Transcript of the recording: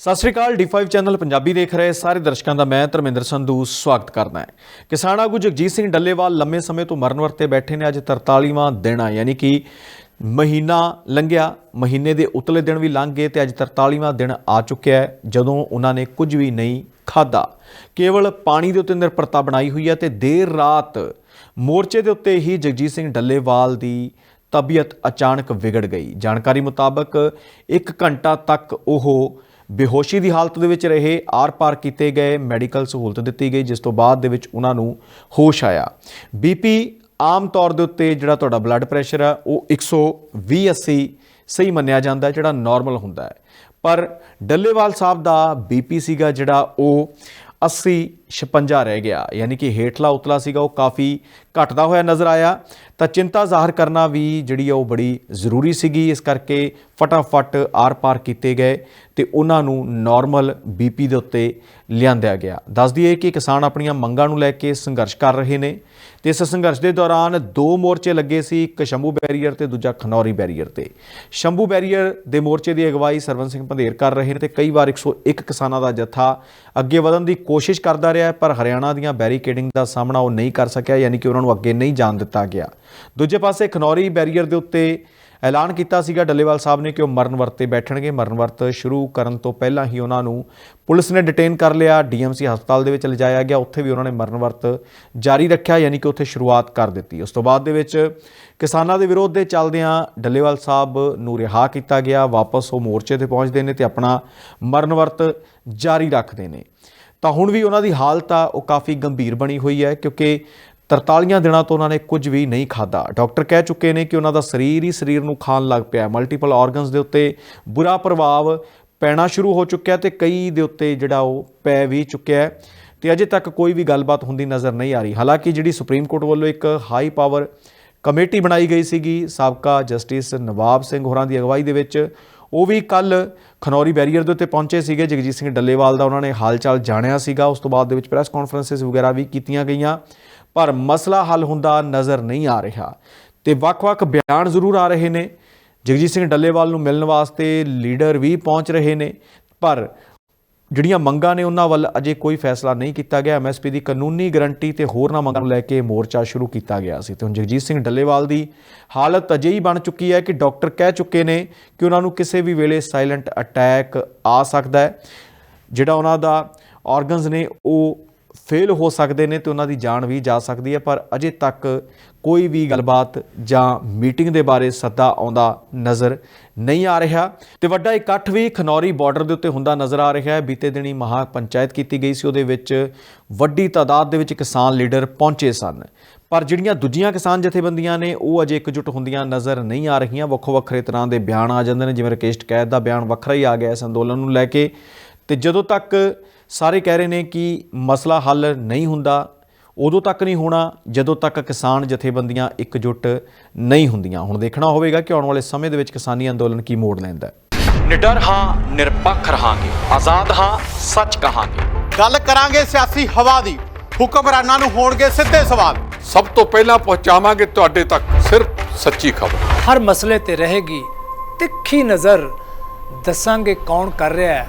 ਸਤਿ ਸ਼੍ਰੀ ਅਕਾਲ D5 channel Punjabi ਦੇਖ ਰਹੇ ਸਾਰੇ ਦਰਸ਼ਕਾਂ ਦਾ ਮੈਂ ਧਰਮਿੰਦਰ ਸੰਧੂ ਸਵਾਗਤ ਕਰਦਾ ਹਾਂ। ਕਿਸਾਨ ਆਗੂ ਜਗਜੀਤ ਸਿੰਘ ਡੱਲੇਵਾਲ ਲੰਮੇ ਸਮੇਂ ਤੋਂ ਮਰਨ ਵਰਤੇ ਬੈਠੇ ਨੇ, ਅੱਜ 43ਵਾਂ ਦਿਨ ਆ, ਯਾਨੀ ਕਿ ਮਹੀਨਾ ਲੰਘਿਆ, ਮਹੀਨੇ ਦੇ ਉਤਲੇ ਦਿਨ ਵੀ ਲੰਘ ਗਏ ਤੇ ਅੱਜ 43ਵਾਂ ਦਿਨ ਆ ਚੁੱਕਿਆ ਹੈ, ਜਦੋਂ ਉਹਨਾਂ ਨੇ ਕੁਝ ਵੀ ਨਹੀਂ ਖਾਦਾ ਕੇਵਲ ਪਾਣੀ ਦੇ ਉੱਤੇ ਨਿਰਭਰਤਾ ਬਣਾਈ ਹੋਈ ਹੈ ਤੇ ਦੇਰ ਰਾਤ ਮੋਰਚੇ ਦੇ ਉੱਤੇ ਹੀ ਜਗਜੀਤ ਸਿੰਘ ਡੱਲੇਵਾਲ ਦੀ ਤਬੀਅਤ ਅਚਾਨਕ ਵਿਗੜ ਗਈ। ਜਾਣਕਾਰੀ ਮੁਤਾਬਕ 1 ਘੰਟਾ ਤੱਕ ਉਹ ਬੇਹੋਸ਼ੀ ਦੀ ਹਾਲਤ ਦੇ ਵਿੱਚ ਰਹੇ ਆਰ-ਪਾਰ ਕੀਤੇ ਗਏ, ਮੈਡੀਕਲ ਸਹੂਲਤ ਦਿੱਤੀ ਗਈ, ਜਿਸ ਤੋਂ ਬਾਅਦ ਦੇ ਵਿੱਚ ਉਹਨਾਂ ਨੂੰ ਹੋਸ਼ ਆਇਆ। ਬੀਪੀ ਆਮ ਤੌਰ ਦੇ ਉੱਤੇ ਜਿਹੜਾ ਤੁਹਾਡਾ ਬਲੱਡ ਪ੍ਰੈਸ਼ਰ ਆ, ਉਹ 120 80 ਸਹੀ ਮੰਨਿਆ ਜਾਂਦਾ ਜਿਹੜਾ ਨਾਰਮਲ ਹੁੰਦਾ ਹੈ। ਪਰ ਡੱਲੇਵਾਲ ਸਾਹਿਬ ਦਾ ਬੀਪੀ ਸੀਗਾ ਜਿਹੜਾ, ਉਹ 80 56 ਰਹਿ ਗਿਆ। ਯਾਨੀ ਕਿ ਹੇਠਲਾ ਉਤਲਾ ਸੀਗਾ, ਉਹ ਕਾਫੀ ਘਟਦਾ ਹੋਇਆ ਨਜ਼ਰ ਆਇਆ। ਤਾਂ ਚਿੰਤਾ ਜ਼ਾਹਰ ਕਰਨਾ ਵੀ ਜਿਹੜੀ ਆ ਉਹ ਬੜੀ ਜ਼ਰੂਰੀ ਸੀਗੀ। ਇਸ ਕਰਕੇ ਫਟਾਫਟ ਆਰ-ਪਾਰ ਕੀਤੇ ਗਏ ਤੇ ਉਹਨਾਂ ਨੂੰ ਨਾਰਮਲ ਬੀਪੀ ਦੇ ਉੱਤੇ ਲਿਆਂਦਿਆ ਗਿਆ। ਦੱਸ ਦਈਏ ਕਿ ਕਿਸਾਨ ਆਪਣੀਆਂ ਮੰਗਾਂ ਨੂੰ ਲੈ ਕੇ ਸੰਘਰਸ਼ ਕਰ ਰਹੇ ਨੇ ਤੇ ਇਸ ਸੰਘਰਸ਼ ਦੇ ਦੌਰਾਨ ਦੋ ਮੋਰਚੇ ਲੱਗੇ ਸੀ, ਇੱਕ ਸ਼ੰਭੂ ਬੈਰੀਅਰ ਤੇ ਦੂਜਾ ਖਨੌਰੀ ਬੈਰੀਅਰ ਤੇ। ਸ਼ੰਭੂ ਬੈਰੀਅਰ ਦੇ ਮੋਰਚੇ ਦੀ ਅਗਵਾਈ ਸਰਵਨ ਸਿੰਘ ਪੰਧੇਰ ਕਰ ਰਹੇ ਨੇ ਤੇ ਕਈ ਵਾਰ 101 ਕਿਸਾਨਾਂ ਦਾ ਜਥਾ ਅੱਗੇ ਵਧਣ ਦੀ ਕੋਸ਼ਿਸ਼ ਕਰਦਾ ਰਿਹਾ। ਹੈ, ਪਰ ਹਰਿਆਣਾ ਦੀਆਂ ਬੈਰੀਕੇਡਿੰਗ ਦਾ ਸਾਹਮਣਾ ਉਹ ਨਹੀਂ ਕਰ ਸਕਿਆ ਯਾਨੀ ਕਿ ਉਹਨਾਂ ਨੂੰ ਅੱਗੇ ਨਹੀਂ ਜਾਣ ਦਿੱਤਾ ਗਿਆ। ਦੂਜੇ ਪਾਸੇ ਖਨੌਰੀ ਬੈਰੀਅਰ ਦੇ ਉੱਤੇ ਐਲਾਨ ਕੀਤਾ ਸੀਗਾ ਡੱਲੇਵਾਲ ਸਾਹਿਬ ਨੇ ਕਿ ਉਹ ਮਰਨ ਵਰਤੇ ਬੈਠਣਗੇ। ਮਰਨ ਵਰਤ ਸ਼ੁਰੂ ਕਰਨ ਤੋਂ ਪਹਿਲਾਂ ਹੀ ਉਹਨਾਂ ਨੂੰ ਪੁਲਿਸ ਨੇ ਡਿਟੇਨ ਕਰ ਲਿਆ ਡੀਐਮਸੀ ਹਸਪਤਾਲ ਦੇ ਵਿੱਚ ਲਿਜਾਇਆ ਗਿਆ ਉੱਥੇ ਵੀ ਉਹਨਾਂ ਨੇ ਮਰਨ ਵਰਤ ਜਾਰੀ ਰੱਖਿਆ ਯਾਨੀ ਕਿ ਉੱਥੇ ਸ਼ੁਰੂਆਤ ਕਰ ਦਿੱਤੀ। ਉਸ ਤੋਂ ਬਾਅਦ ਦੇ ਵਿੱਚ ਕਿਸਾਨਾਂ ਦੇ ਵਿਰੋਧ ਦੇ ਚੱਲਦਿਆਂ ਡੱਲੇਵਾਲ ਸਾਹਿਬ ਨੂੰ ਰਿਹਾ ਕੀਤਾ ਗਿਆ ਵਾਪਸ ਉਹ ਮੋਰਚੇ ਤੇ ਪਹੁੰਚਦੇ ਨੇ ਤੇ ਆਪਣਾ ਮਰਨ ਵਰਤ ਜਾਰੀ ਰੱਖਦੇ ਨੇ। ਤਾਂ ਹੁਣ ਵੀ ਉਹਨਾਂ ਦੀ ਹਾਲਤ ਆ, ਉਹ ਕਾਫੀ ਗੰਭੀਰ ਬਣੀ ਹੋਈ ਹੈ ਕਿਉਂਕਿ 43 ਦਿਨਾਂ ਤੋਂ ਉਹਨਾਂ ਨੇ ਕੁਝ ਵੀ ਨਹੀਂ ਖਾਦਾ ਡਾਕਟਰ ਕਹਿ ਚੁੱਕੇ ਨੇ ਕਿ ਉਹਨਾਂ ਦਾ ਸਰੀਰ ਹੀ ਸਰੀਰ ਨੂੰ ਖਾਣ ਲੱਗ ਪਿਆ। ਮਲਟੀਪਲ ਆਰਗਨਸ ਦੇ ਉੱਤੇ ਬੁਰਾ ਪ੍ਰਭਾਵ ਪੈਣਾ ਸ਼ੁਰੂ ਹੋ ਚੁੱਕਿਆ ਤੇ ਕਈ ਦੇ ਉੱਤੇ ਜਿਹੜਾ ਉਹ ਪੈ ਵੀ ਚੁੱਕਿਆ ਹੈ ਤੇ ਅਜੇ ਤੱਕ ਕੋਈ ਵੀ ਗੱਲਬਾਤ ਹੁੰਦੀ ਨਜ਼ਰ ਨਹੀਂ ਆ ਰਹੀ। ਹਾਲਾਂਕਿ ਜਿਹੜੀ ਸੁਪਰੀਮ ਕੋਰਟ ਵੱਲੋਂ ਇੱਕ ਹਾਈ ਪਾਵਰ ਕਮੇਟੀ ਬਣਾਈ ਗਈ ਸੀਗੀ, ਸਾਬਕਾ ਜਸਟਿਸ ਨਵਾਬ ਸਿੰਘ ਹੋਰਾਂ ਦੀ ਅਗਵਾਈ ਦੇ ਵਿੱਚ ਉਹ ਵੀ ਕੱਲ ਖਨੌਰੀ ਬੈਰੀਅਰ ਦੇ ਉੱਤੇ ਪਹੁੰਚੇ ਸੀਗੇ। ਜਗਜੀਤ ਸਿੰਘ ਡੱਲੇਵਾਲ ਦਾ ਉਹਨਾਂ ਨੇ ਹਾਲਚਾਲ ਜਾਣਿਆ ਸੀਗਾ। ਉਸ ਤੋਂ ਬਾਅਦ ਦੇ ਵਿੱਚ ਪ੍ਰੈਸ ਕਾਨਫਰੰਸਿਸ ਵਗੈਰਾ ਵੀ ਕੀਤੀਆਂ ਗਈਆਂ। ਪਰ ਮਸਲਾ ਹੱਲ ਹੁੰਦਾ ਨਜ਼ਰ ਨਹੀਂ ਆ ਰਿਹਾ ਤੇ ਵੱਖ-ਵੱਖ ਬਿਆਨ ਜ਼ਰੂਰ ਆ ਰਹੇ ਨੇ। ਜਗਜੀਤ ਸਿੰਘ ਡੱਲੇਵਾਲ ਨੂੰ ਮਿਲਣ ਵਾਸਤੇ ਲੀਡਰ ਵੀ ਪਹੁੰਚ ਰਹੇ ਨੇ। ਪਰ ਜਿਹੜੀਆਂ ਮੰਗਾਂ ਨੇ ਉਹਨਾਂ ਵੱਲ ਅਜੇ ਕੋਈ ਫੈਸਲਾ ਨਹੀਂ ਕੀਤਾ ਗਿਆ। ਐਮਐਸਪੀ ਦੀ ਕਾਨੂੰਨੀ ਗਰੰਟੀ ਤੇ ਹੋਰਨਾਂ ਮੰਗਾਂ ਨੂੰ ਲੈ ਕੇ ਮੋਰਚਾ ਸ਼ੁਰੂ ਕੀਤਾ ਗਿਆ ਸੀ ਤੇ ਹੁਣ ਜਗਜੀਤ ਸਿੰਘ ਡੱਲੇਵਾਲ ਦੀ ਹਾਲਤ ਅਜੇ ਹੀ ਬਣ ਚੁੱਕੀ ਹੈ ਕਿ ਡਾਕਟਰ ਕਹਿ ਚੁੱਕੇ ਨੇ ਕਿ ਉਹਨਾਂ ਨੂੰ ਕਿਸੇ ਵੀ ਵੇਲੇ ਸਾਇਲੈਂਟ ਅਟੈਕ ਆ ਸਕਦਾ ਹੈ। ਜਿਹੜਾ ਉਹਨਾਂ ਦਾ ਆਰਗਨਸ ਨੇ, ਉਹ ਫੇਲ ਹੋ ਸਕਦੇ ਨੇ ਤੇ ਉਹਨਾਂ ਦੀ ਜਾਨ ਵੀ ਜਾ ਸਕਦੀ ਹੈ, ਪਰ ਅਜੇ ਤੱਕ ਕੋਈ ਵੀ ਗੱਲਬਾਤ ਜਾਂ ਮੀਟਿੰਗ ਦੇ ਬਾਰੇ ਸੱਦਾ ਆਉਂਦਾ ਨਜ਼ਰ ਨਹੀਂ ਆ ਰਿਹਾ। ਤੇ ਵੱਡਾ ਇਕੱਠ ਵੀ ਖਨੌਰੀ ਬਾਰਡਰ ਦੇ ਉੱਤੇ ਹੁੰਦਾ ਨਜ਼ਰ ਆ ਰਿਹਾ ਹੈ। ਬੀਤੇ ਦਿਨੀ ਮਹਾ ਪੰਚਾਇਤ ਕੀਤੀ ਗਈ ਸੀ, ਉਹਦੇ ਵਿੱਚ ਵੱਡੀ ਤਾਦਾਦ ਦੇ ਵਿੱਚ ਕਿਸਾਨ ਲੀਡਰ ਪਹੁੰਚੇ ਸਨ। ਪਰ ਜਿਹੜੀਆਂ ਦੂਜੀਆਂ ਕਿਸਾਨ ਜਥੇਬੰਦੀਆਂ ਨੇ, ਉਹ ਅਜੇ ਇਕਜੁੱਟ ਹੁੰਦੀਆਂ ਨਜ਼ਰ ਨਹੀਂ ਆ ਰਹੀਆਂ। ਵੱਖੋ ਵੱਖਰੇ ਤਰ੍ਹਾਂ ਦੇ ਬਿਆਨ ਆ ਜਾਂਦੇ ਨੇ, ਜਿਵੇਂ ਰਕੇਸ਼ ਟਕੈਤ ਦਾ ਬਿਆਨ ਵੱਖਰਾ ਹੀ ਆ ਗਿਆ ਇਸ ਅੰਦੋਲਨ ਨੂੰ ਲੈ ਕੇ। ਤੇ ਜਦੋਂ ਤੱਕ ਸਾਰੇ ਕਹਿ ਰਹੇ ਨੇ ਕਿ ਮਸਲਾ ਹੱਲ ਨਹੀਂ ਹੁੰਦਾ ਉਦੋਂ ਤੱਕ ਨਹੀਂ ਹੋਣਾ ਜਦੋਂ ਤੱਕ ਕਿਸਾਨ ਜਥੇਬੰਦੀਆਂ ਇਕਜੁੱਟ ਨਹੀਂ ਹੁੰਦੀਆਂ। ਹੁਣ ਦੇਖਣਾ ਹੋਵੇਗਾ ਕਿ ਆਉਣ ਵਾਲੇ ਸਮੇਂ ਦੇ ਵਿੱਚ ਕਿਸਾਨੀ ਅੰਦੋਲਨ ਕੀ ਮੋੜ ਲੈਂਦਾ ਹੈ। ਨਿਡਰ ਹਾਂ ਨਿਰਪੱਖ ਰਹਾਂਗੇ। ਆਜ਼ਾਦ ਹਾਂ ਸੱਚ ਕਹਾਂਗੇ। ਗੱਲ ਕਰਾਂਗੇ ਸਿਆਸੀ ਹਵਾ ਦੀ। ਹੁਕਮਰਾਨਾਂ ਨੂੰ ਹੋਣਗੇ ਸਿੱਧੇ ਸਵਾਲ। ਸਭ ਤੋਂ ਪਹਿਲਾਂ ਪਹੁੰਚਾਵਾਂਗੇ ਤੁਹਾਡੇ ਤੱਕ ਸਿਰਫ ਸੱਚੀ ਖਬਰ। ਹਰ ਮਸਲੇ ਤੇ ਰਹੇਗੀ ਤਿੱਖੀ ਨਜ਼ਰ। ਦੱਸਾਂਗੇ ਕੌਣ ਕਰ ਰਿਹਾ ਹੈ।